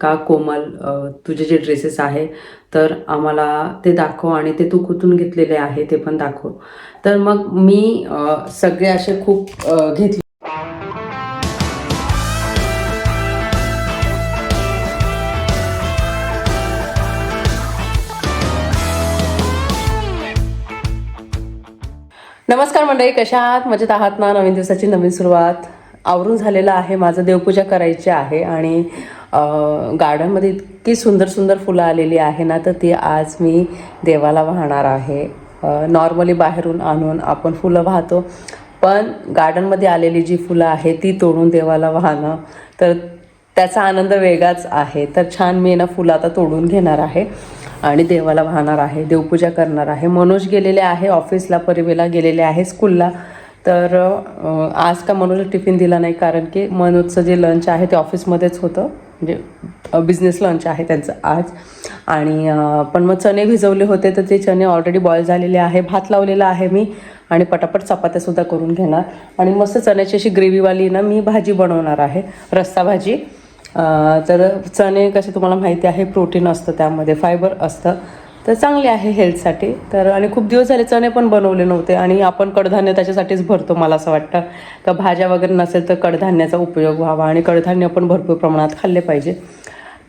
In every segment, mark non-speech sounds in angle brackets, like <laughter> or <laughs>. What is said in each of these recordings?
का कोमल तुझे जे ड्रेसेस आहे तर आम्हाला ते दाखव आणि ते तू कुठून घेतलेले आहे ते पण दाखव. तर मग मी सगळे असे खूप घेतले. नमस्कार मंडळी कशा आहात? मजेत आहात ना? नवीन दिवसाची नवीन सुरुवात. आवरून झालेलं आहे. माझं देवपूजा करायची आहे आणि गार्डनमध्ये इतकी सुंदर सुंदर फुलं आलेली आहे ना तर ती आज मी देवाला वाहणार आहे. नॉर्मली बाहेरून आणून आपण फुलं वाहतो पण गार्डनमध्ये आलेली जी फुलं आहे ती तोडून देवाला वाहणं तर त्याचा आनंद वेगळाच आहे. तर छान मी ना फुलं आता तोडून घेणार आहे आणि देवाला वाहणार आहे देवपूजा करणार आहे. मनोज गेलेले आहे ऑफिसला परिवेला गेलेले आहे स्कूलला तर आज का मनोजला टिफिन दिला नाही कारण की मनोजचं जे लंच आहे ते ऑफिसमध्येच होतं. म्हणजे बिझनेस लंच आहे त्यांचं आज. आणि पण मग चणे भिजवले होते तर ते चणे ऑलरेडी बॉईल झालेले आहे. भात लावलेला आहे मी आणि पटापट चपात्यासुद्धा करून घेणार. आणि मस्त चण्याची अशी ग्रेव्हीवाली ना मी भाजी बनवणार आहे. रस्सा भाजी. तर चणे कसे तुम्हाला माहिती आहे प्रोटीन असतं त्यामध्ये फायबर असतं. तर चांगले आहे हेल्थसाठी तर आणि खूप दिवस झाले चणे पण बनवले नव्हते आणि आपण कडधान्य त्याच्यासाठीच भरतो मला असं वाटतं. का भाज्या वगैरे नसेल तर कडधान्याचा उपयोग व्हावा आणि कडधान्य पण भरपूर प्रमाणात खाल्ले पाहिजे.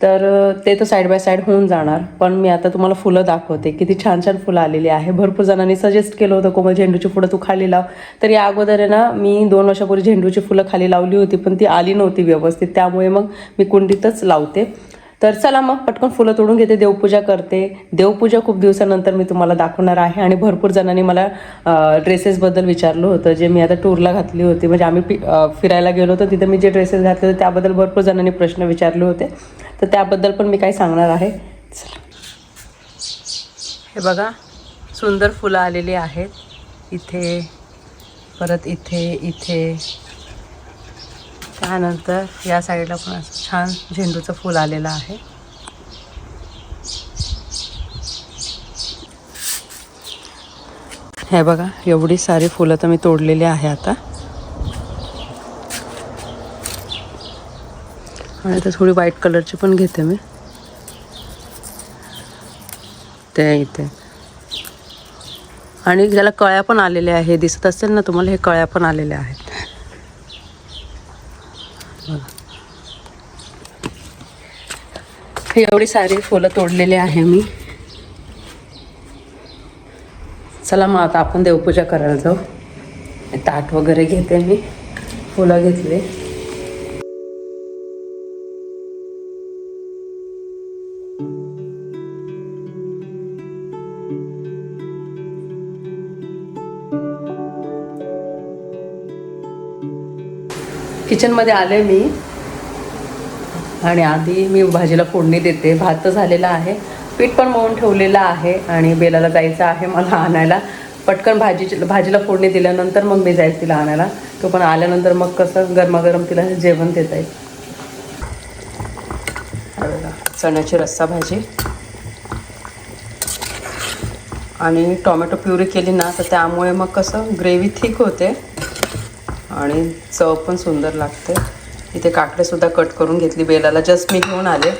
तर ते तर साईड बाय साईड होऊन जाणार. पण मी आता तुम्हाला फुलं दाखवते. किती छान छान फुलं आलेली आहे. भरपूर जणांनी सजेस्ट केलं होतं कोमल झेंडूची फुलं तू खाली लाव. तर या अगोदर आहे ना मी दोन वर्षापूर्वी झेंडूची फुलं खाली लावली होती पण ती आली नव्हती व्यवस्थित. त्यामुळे मग मी कुंडीतच लावते. तर चला मग पटकन फुलं तोडून घेते देवपूजा करते. देवपूजा खूप दिवसानंतर मी तुम्हाला दाखवणार आहे आणि भरपूर जणांनी मला ड्रेसेसबद्दल विचारलं होतं जे मी आता टूरला घातली होती. म्हणजे आम्ही पि- फिरायला गेलो होतो तिथे मी जे ड्रेसेस घातले होते त्याबद्दल भरपूर जणांनी प्रश्न विचारले होते. तर त्याबद्दल पण मी काही सांगणार आहे. हे बघा सुंदर फुलं आलेली आहेत. इथे परत इथे इथे. त्यानंतर या साईडला पण असं छान झेंडूचं फूल आलेलं आहे. हे बघा एवढी सारी फुलं तर मी तोडलेली आहे आता. आणि आता थोडी व्हाईट कलरची पण घेते मी. ते इथे. आणि ज्याला कळ्या पण आलेल्या आहे दिसत असेल ना तुम्हाला हे कळ्या पण आलेल्या आहेत. एवढी सारी फुलं तोडलेली आहे मी. चला मग आता आपण देवपूजा करायला जाऊ. ताट वगैरे घेते मी. फुलं घेतले. किचनमध्ये आले मी. आणि आधी मी भाजीला फोडणी देते. भात तर झालेला आहे. पीठ पण मळून ठेवलेलं आहे आणि बेलाला जायचं आहे मला आणायला. पटकन भाजीची भाजीला फोडणी दिल्यानंतर मग मी जाईल तिला आणायला. तो पण आल्यानंतर मग कसं गरमागरम तिला जेवण देता येईल. चण्याची रस्सा भाजी. आणि टोमॅटो प्युरी केली ना तर त्यामुळे मग कसं ग्रेव्ही थिक होते. आणि चव पण सुंदर लागते. इथे काकडेसुद्धा कट करून घेतली बेलाला. जस्ट मी घेऊन आले.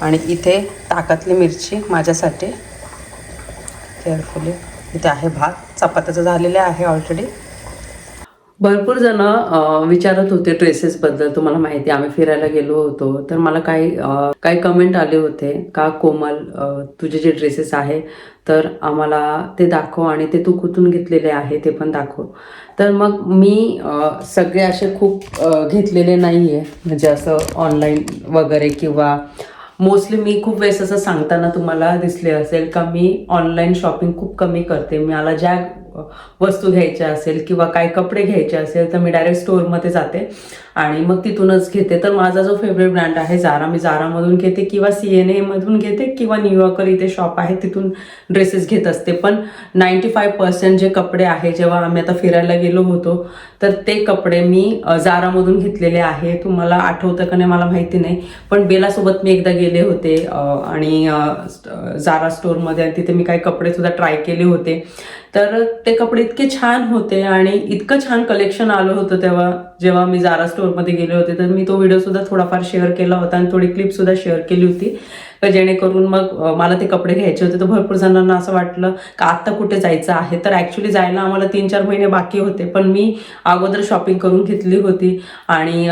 आणि इथे ताकातली मिरची माझ्यासाठी. केअरफुली इथे आहे भात. चपात्याचं झालेले आहे ऑलरेडी भरपूर जण विचारत होते ड्रेसेसबद्दल तुम्हाला माहिती आम्ही फिरायला गेलो होतो. तर मला काही काही कमेंट आले होते. का कोमल तुझे जे ड्रेसेस आहे तर आम्हाला ते दाखव आणि ते तू कुठून घेतलेले आहे ते पण दाखव. तर मग मी सगळे असे खूप घेतलेले नाही आहे म्हणजे असं ऑनलाईन वगैरे किंवा मोस्टली मी खूप वेळेस असं सांगताना तुम्हाला दिसले असेल का मी ऑनलाईन शॉपिंग खूप कमी करते. मला ज्या वस्तू घ्यायच्या असेल किंवा काय कपडे घ्यायचे असेल तर मी डायरेक्ट स्टोअरमध्ये जाते. आणि मग तिथूनच घेते. तर माझा जो फेवरेट ब्रँड आहे जारा मी जारामधून घेते किंवा सी एन एमधून घेते किंवा न्यूयॉर्कर इथे शॉप आहे तिथून ड्रेसेस घेत असते. पण नाईंटी फाय पर्सेंट जे कपडे आहे जेव्हा आम्ही आता फिरायला गेलो होतो तर ते कपडे मी जारामधून घेतलेले आहे. तुम्हाला आठवतं का नाही मला माहिती नाही. पण बेलासोबत मी एकदा गेले होते आणि जारा स्टोअरमध्ये तिथे मी काही कपडे सुद्धा ट्राय केले होते. तर ते कपडे इतके छान होते आणि इतकं छान कलेक्शन आलं होतं तेव्हा जेव्हा मी जारा स्टोरमध्ये स्टोअरमध्ये गेले होते तर मी तो व्हिडिओ सुद्धा थोडाफार शेअर केला होता आणि थोडी क्लिप सुद्धा शेअर केली होती. तर जेणेकरून मग मला ते कपडे घ्यायचे होते. तर भरपूर जणांना असं वाटलं का आत्ता कुठे जायचं आहे? तर ॲक्च्युली जायला आम्हाला तीन चार महिने बाकी होते. पण मी अगोदर शॉपिंग करून घेतली होती. आणि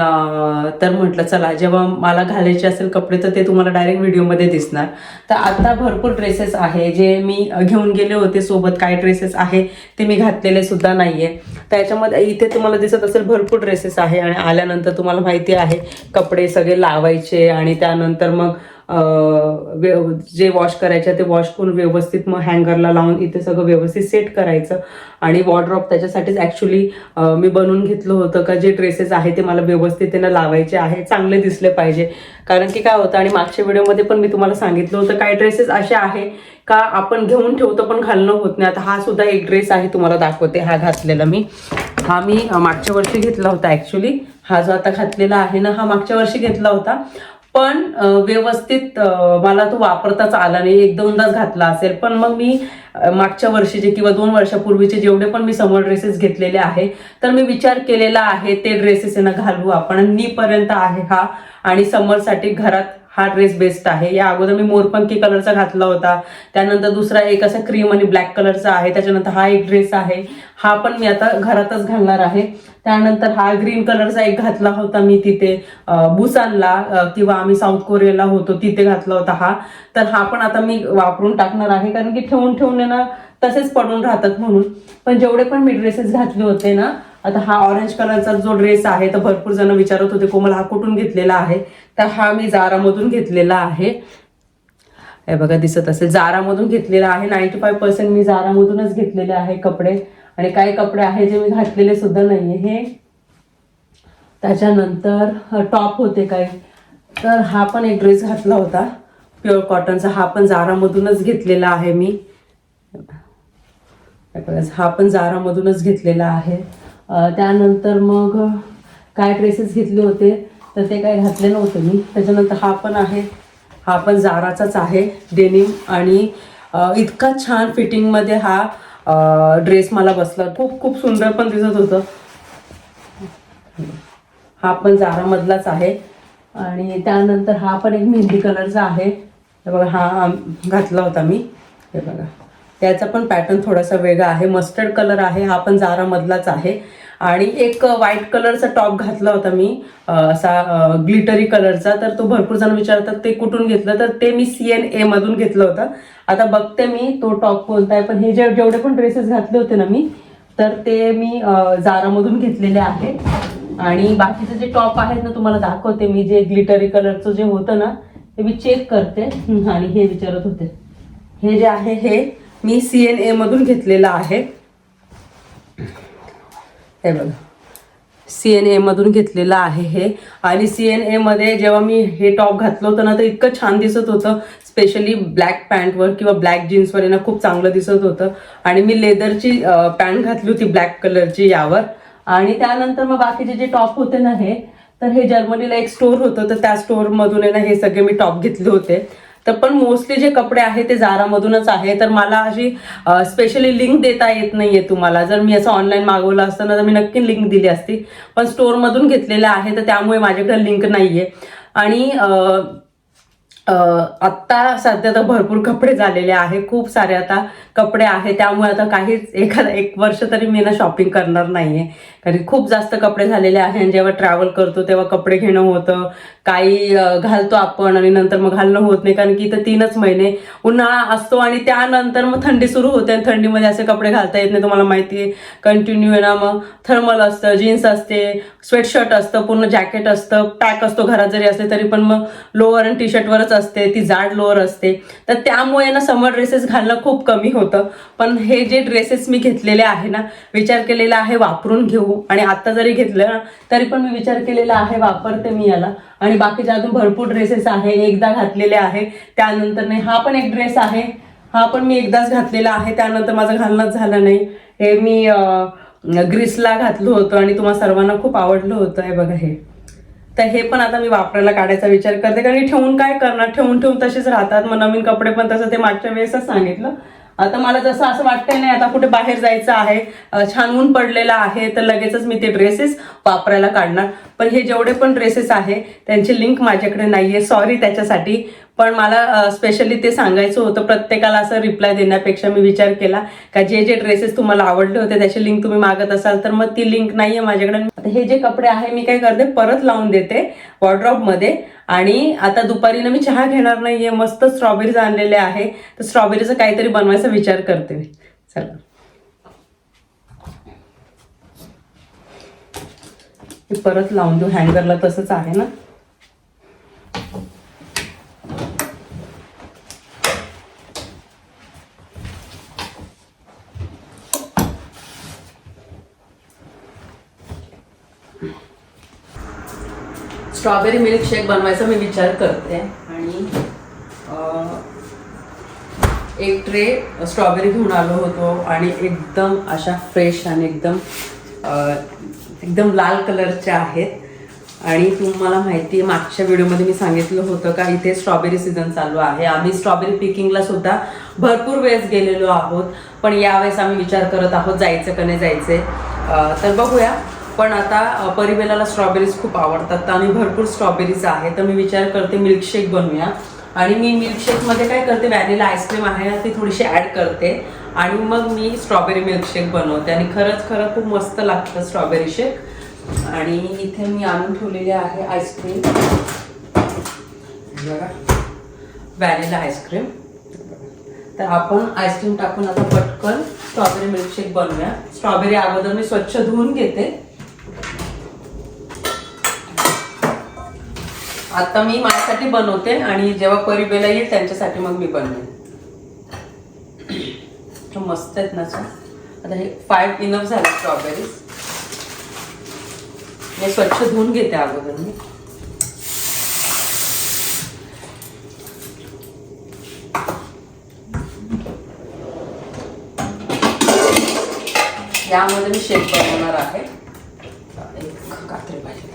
तर म्हटलं चला जेव्हा मला घालायचे असेल कपडे तर ते तुम्हाला डायरेक्ट व्हिडिओमध्ये दिसणार. तर आता भरपूर ड्रेसेस आहे. जे मी घेऊन गेले होते सोबत काय ड्रेसेस आहे ते मी घातलेले सुद्धा नाही आहे त्याच्यामध्ये इथे तुम्हाला दिसत असेल भरपूर ड्रेसेस आहे. आणि आल्यानंतर तुम्हाला माहिती आहे कपडे सगळे लावायचे आणि त्यानंतर मग जे वॉश करायचे ते वॉश करून व्यवस्थित मग हँगरला लावून इथे सगळं व्यवस्थित सेट करायचं. आणि वॉर्ड्रॉप त्याच्यासाठीच ॲक्च्युली मी बनवून घेतलं होतं का जे ड्रेसेस आहे ते मला व्यवस्थित त्यांना लावायचे आहे चांगले दिसले पाहिजे. कारण की काय होतं आणि मागच्या व्हिडिओमध्ये पण मी तुम्हाला सांगितलं होतं काही ड्रेसेस असे आहे का आपण घेऊन ठेवतो पण घालणं होत नाही. आता हा सुद्धा एक ड्रेस आहे तुम्हाला दाखवते. हा घातलेला मी. हा मी मागच्या वर्षी घेतला होता ॲक्च्युली हा जो आता घातलेला आहे ना हा मागच्या वर्षी घेतला होता. पण व्यवस्थित मला तो वापरताच आला नाही. एक दोनदाच घातला असेल. पण मग मी मागच्या वर्षीचे किंवा दोन वर्षापूर्वीचे जेवढे पण मी समर ड्रेसेस घेतलेले आहे तर मी विचार केलेला आहे ते ड्रेसेस यांना घालू आपण. नीपर्यंत आहे हा. आणि समरसाठी घरात हा ड्रेस बेस्ट आहे. या अगोदर मी मोरपंखी कलरचा घातला होता. त्यानंतर दुसरा एक असा क्रीम आणि ब्लॅक कलरचा आहे. त्याच्यानंतर हा एक ड्रेस आहे. हा पण मी आता घरातच घालणार आहे. त्यानंतर हा ग्रीन कलरचा एक घातला होता मी तिथे बुसानला किंवा आम्ही साऊथ कोरियाला होतो तिथे घातला होता हा. तर हा पण आता मी वापरून टाकणार आहे. कारण की ठेवून ठेवून ना तसेच पडून राहतात म्हणून. पण जेवढे पण मी ड्रेसेस घातले होते ना आता हा ऑरेंज कलरचा जो ड्रेस आहे तर भरपूर जण विचारत होते कोमल हा कुठून घेतलेला आहे? तर हा मी जारामधून घेतलेला आहे. हे बघा दिसत असेल. जारामधून घेतलेला आहे. नाईन्टी फाय पर्सेंट मी जारामधूनच घेतलेले आहे कपडे. आणि काही कपडे आहे जे मी घातलेले सुद्धा नाहीये. हे त्याच्यानंतर टॉप होते काही. तर हा पण एक ड्रेस घातला होता. प्युअर कॉटनचा हा पण जारामधूनच घेतलेला आहे मी. हा पण जारामधूनच घेतलेला आहे. त्यानंतर मग काय ड्रेसेस घेतले होते तर ते काय घातले नव्हते मी. त्याच्यानंतर हा पण आहे. हा पण जाराचाच आहे डेनिम आणि इतका छान फिटिंगमध्ये हा ड्रेस मला बसला. खूप खूप सुंदर पण दिसत होतं. हा पण जारामधलाच आहे. आणि त्यानंतर हा पण एक मेहंदी कलरचा आहे. हे बघा हा घातला होता मी. हे बघा. त्याचा पण पॅटर्न थोडासा वेगळा आहे. मस्टर्ड कलर आहे हा पण जारामधलाच आहे. आणि एक व्हाईट कलरचा टॉप घातला होता मी असा ग्लिटरी कलरचा तर तो भरपूर जण विचारतात ते कुठून घेतलं? तर ते मी सी एन एमधून मधून घेतलं होतं. आता बघते मी तो टॉप कोणता आहे? पण हे जे जेवढे पण ड्रेसेस घातले होते ना मी तर ते मी जारामधून घेतलेले आहे. आणि बाकीचे जे टॉप आहेत ना तुम्हाला दाखवते मी जे ग्लिटरी कलरचं जे होतं ना ते मी चेक करते. आणि हे विचारत होते. हे जे आहे हे मी सी एन एमधून मधून घेतलेलं आहे. हे बघा. सी एन एमधून घेतलेलं आहे हे. आणि सी एन एमध्ये जेव्हा मी हे टॉप घातलं होतं ना तर इतकं छान दिसत होतं. स्पेशली ब्लॅक पॅन्टवर किंवा ब्लॅक जीन्सवर ना खूप चांगलं दिसत होतं. आणि मी लेदरची पॅन्ट घातली होती ब्लॅक कलरची यावर. आणि त्यानंतर मग बाकीचे जे टॉप होते ना हे तर हे जर्मनीला एक स्टोर होतं तर त्या स्टोअरमधून आहे ना हे सगळे मी टॉप घेतले होते. तर पण मोस्टली जे कपडे आहे ते जारामधूनच आहे तर मला अशी स्पेशली लिंक देता येत नाहीये तुम्हाला. जर मी असं ऑनलाईन मागवलं असतं ना तर मी नक्की लिंक दिली असती. पण स्टोअरमधून घेतलेलं आहे तर त्यामुळे माझ्याकडे लिंक नाहीये. आणि आत्ता सध्या तर भरपूर कपडे झालेले आहे. खूप सारे आता कपडे आहे त्यामुळे आता काहीच एखादा एक वर्ष तरी मी ना शॉपिंग करणार नाहीये. कारण खूप जास्त कपडे झालेले आहे. आणि जेव्हा ट्रॅव्हल करतो तेव्हा कपडे घेणं होतं. काही घालतो आपण आणि नंतर मग घालणं होत नाही. कारण की इथं तीनच महिने उन्हाळा असतो आणि त्यानंतर मग थंडी सुरू होते आणि थंडीमध्ये असे कपडे घालता येत नाही. तुम्हाला माहिती आहे कंटिन्यू आहे ना मग थर्मल असतं जीन्स असते स्वेटशर्ट असतं पूर्ण जॅकेट असतं पॅक असतो घरात जरी असले तरी पण मग लोअर आणि टी शर्टवरच असते ती जाड लोअर असते. तर त्यामुळे ना समर ड्रेसेस घालणं खूप कमी होतं. पण हे जे ड्रेसेस मी घेतलेले आहे ना विचार केलेला आहे वापरून घेऊ. आणि आता जरी घेतलं ना तरी पण मी विचार केलेला आहे वापरते मी याला. आणि बाकीच्या अजून भरपूर ड्रेसेस आहे एकदा घातलेले आहे. त्यानंतर नाही हा पण एक ड्रेस आहे. हा पण मी एकदाच घातलेला आहे. त्यानंतर माझं घालणंच झालं नाही. हे मी ग्रीसला घातलं होतं आणि तुम्हाला सर्वांना खूप आवडलं होतं. हे बघा हे. तर हे पण आता मी वापरायला काढायचा विचार करते. कारण ठेवून काय करणार? ठेवून ठेवून तसेच राहतात. मग नवीन कपडे पण तसं ते मागच्या वेळेसच सांगितलं. आता मला जसं असं वाटतंय नाही आता कुठे बाहेर जायचं आहे छान ऊन पडलेलं आहे तर लगेचच मी ते ड्रेसेस वापरायला काढणार. पण हे जेवढे पण ड्रेसेस आहे त्यांची लिंक माझ्याकडे नाहीये. सॉरी त्याच्यासाठी. पण मला स्पेशली ते सांगायचं होतं प्रत्येकाला असं रिप्लाय देण्यापेक्षा मी विचार केला का जे जे ड्रेसेस तुम्हाला आवडले होते त्याची लिंक तुम्ही मागत असाल तर मग ती लिंक नाहीये माझ्याकडे. हे जे कपडे आहे मी काय करते परत लावून देते वॉर्ड्रॉपमध्ये. आणि आता दुपारी ना मी चहा घेणार नाहीये मस्त स्ट्रॉबेरीज आणलेले आहे. तर स्ट्रॉबेरीचं काहीतरी बनवायचा विचार करते मी. चला. परत लावून देऊ हँगरला तसंच आहे ना? स्ट्रॉबेरी मिल्क शेक बनवायचा मी विचार करते. आणि एक ट्रे स्ट्रॉबेरी घेऊन आलो होतो आणि एकदम अशा फ्रेश आणि एकदम एकदम लाल कलरच्या आहेत. आणि तुम्हाला माहिती आहे मागच्या व्हिडिओमध्ये मी सांगितलं होतं का इथे स्ट्रॉबेरी सीझन चालू आहे. आम्ही स्ट्रॉबेरी पिकिंगला सुद्धा भरपूर वेळेस गेलेलो आहोत. पण यावेळेस आम्ही विचार करत आहोत जायचं का नाही जायचं तर बघूया. पण आता परिवेलाला स्ट्रॉबेरीज खूप आवडतात. आणि भरपूर स्ट्रॉबेरीज आहे तर मी विचार करते मिल्कशेक बनवूया. आणि मी मिल्कशेकमध्ये काय करते व्हॅनिला आईस्क्रीम आहे ना ती थोडीशी ॲड करते. आणि मग मी स्ट्रॉबेरी मिल्कशेक बनवते. आणि खरंच खरं खूप मस्त लागतं स्ट्रॉबेरी शेक आणि इथे मी आणून ठेवलेली आहे आईस्क्रीम बघा. व्हॅनिला आईस्क्रीम तर आपण आईस्क्रीम टाकून आता पटकन स्ट्रॉबेरी मिल्कशेक बनवूया. स्ट्रॉबेरी अगोदर मी स्वच्छ धुवून घेते. आता मी माझ्यासाठी बनवते आणि जेव्हा परिबेला येईल त्यांच्यासाठी मग मी बनवेन. <clears throat> मस्त आहेत ना सर आता हे फाईव्ह इनफ झाले स्ट्रॉबेरीज हे स्वच्छ धुवून घेते अगोदर मी. यामध्ये मी शेक बनवणार आहे एक कात्री भाजी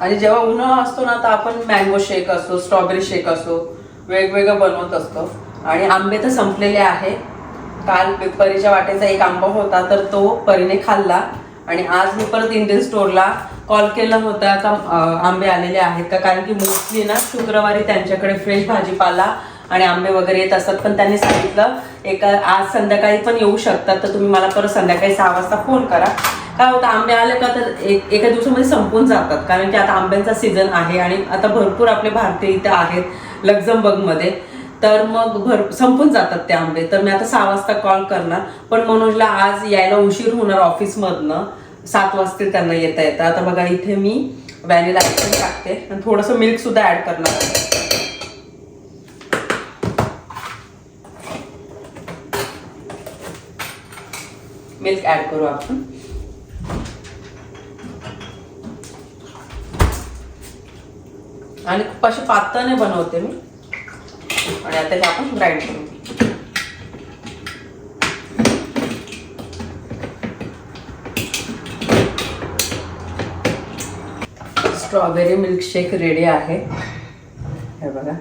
आणि जेव्हा उन्हाळा असतो ना तर आपण मँगो शेक असो स्ट्रॉबेरी शेक असो वेगवेगळं बनवत असतो. आणि आंबे तर संपलेले आहे. काल परीच्या वाटेचा एक आंबा होता तर तो परीने खाल्ला. आणि आज मी परत इंडियन स्टोअरला कॉल केला होता का आंबे आलेले आहेत का? कारण की मोस्टली ना शुक्रवारी त्यांच्याकडे फ्रेश भाजीपाला आणि आंबे वगैरे येत असतात. पण त्यांनी सांगितलं एका आज संध्याकाळी पण येऊ शकतात. तर तुम्ही मला परत संध्याकाळी सहा वाजता फोन करा. काय होतं? आंबे आले का तर एक एका दिवसामध्ये संपून जातात. कारण की आता आंब्यांचा सीझन आहे आणि आता भरपूर आपले भारतीय इथे आहेत लक्झमबर्गमध्ये. तर मग भर संपून जातात ते आंबे. तर मी आता सहा वाजता कॉल करणार. पण मनोजला आज यायला उशीर होणार ऑफिसमधनं सात वाजते त्यांना येता येतं. आता बघा इथे मी व्हॅनिला आईस्क्रीम टाकते. आणि थोडंसं मिल्क सुद्धा ऍड करणार मिल्क ऍड करू आपण. आणि खूप अशी पातळने बनवते मी. आणि आता हे आपण ग्राइंड करू. स्ट्रॉबेरी मिल्कशेक रेडी आहे. हे बघा.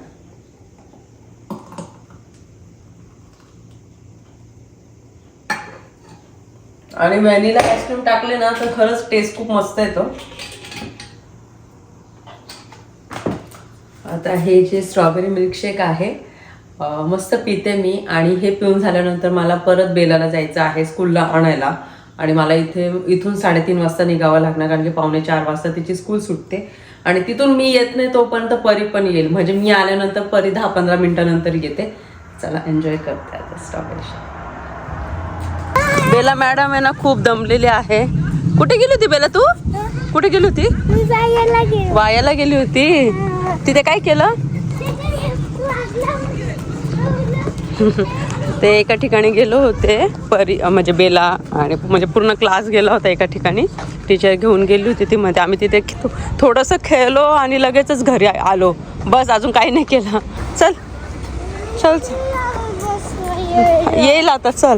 आणि व्हॅनिला आईस्क्रीम टाकले ना तर खरंच टेस्ट खूप मस्त येतो. आता हे जे स्ट्रॉबेरी मिल्कशेक आहे. मस्त पिते मी आणि हे पिऊन झाल्यानंतर मला परत बेलाला जायचं आहे स्कूलला आणायला. आणि मला इथे इथून साडेतीन वाजता निघावं लागणार कारण की पावणे चार वाजता तिची स्कूल सुटते. आणि तिथून मी येत नाही तोपर्यंत परी पण येईल. म्हणजे मी आल्यानंतर परी दहा पंधरा मिनिटानंतर येते. चला एन्जॉय करते आता स्ट्रॉबेरी बेला मॅडम आहे ना खूप दमलेली आहे. कुठे गेली होती बेला तू? कुठे गेली होती? वायाला गेली होती? तिथे काय केलं? <laughs> ते एका ठिकाणी गेलो होते. परी म्हणजे बेला आणि म्हणजे पूर्ण क्लास गेला होता एका ठिकाणी. टीचर घेऊन गेली होती ती मध्ये आम्ही तिथे थोडंसं खेळलो आणि लगेचच घरी आलो. बस अजून काही नाही केलं. चल. चल चल. येईल आता चल.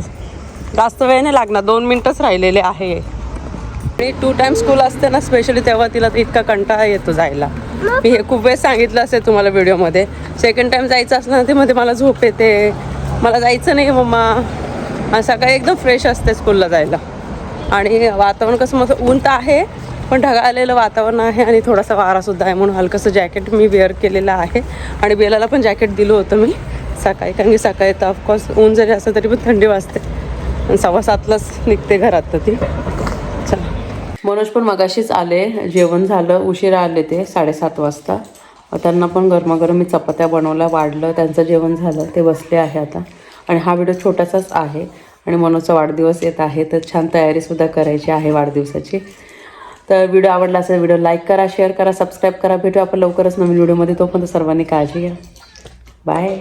जास्त वेळ नाही लागणार. दोन मिनटंच राहिलेले आहे. आणि टू टाइम स्कूल असते ना स्पेशली तेव्हा तिला इतका कंटाळा येतो जायला. मी हे खूप वेळ सांगितलं असेल तुम्हाला व्हिडिओमध्ये. सेकंड टाइम जायचं असलं ना ते मध्ये मला झोप येते. मला जायचं नाही मम्मा. सकाळी एकदम फ्रेश असते स्कूलला जायला. आणि वातावरण कसं मग ऊन तर आहे पण ढगाळलेलं वातावरण आहे आणि थोडासा वारासुद्धा आहे म्हणून हलकंसं जॅकेट मी वेअर केलेलं आहे. आणि बेलाला पण जॅकेट दिलं होतं मी सकाळी कारण की सकाळी तर ऑफकोर्स ऊन जरी असलं तरी पण थंडी वाजते. आणि सव्वा सातलाच निघते घरात तर ती. चला. मनोज पण मगाशीच आले. जेवण झालं. उशिरा आले ते साडेसात वाजता. त्यांना पण गरमागरम मी चपात्या बनवल्या. वाढलं. त्यांचं जेवण झालं. ते बसले आहे आता. आणि हा व्हिडिओ छोटासाच आहे. आणि मनोजचा वाढदिवस येत आहे. तर छान तयारीसुद्धा करायची आहे वाढदिवसाची. तर व्हिडिओ आवडला असेल व्हिडिओ लाईक करा शेअर करा सबस्क्राईब करा. भेटू आपण लवकरच नवीन व्हिडिओमध्ये. तोपर्यंत सर्वांनी काळजी घ्या. बाय.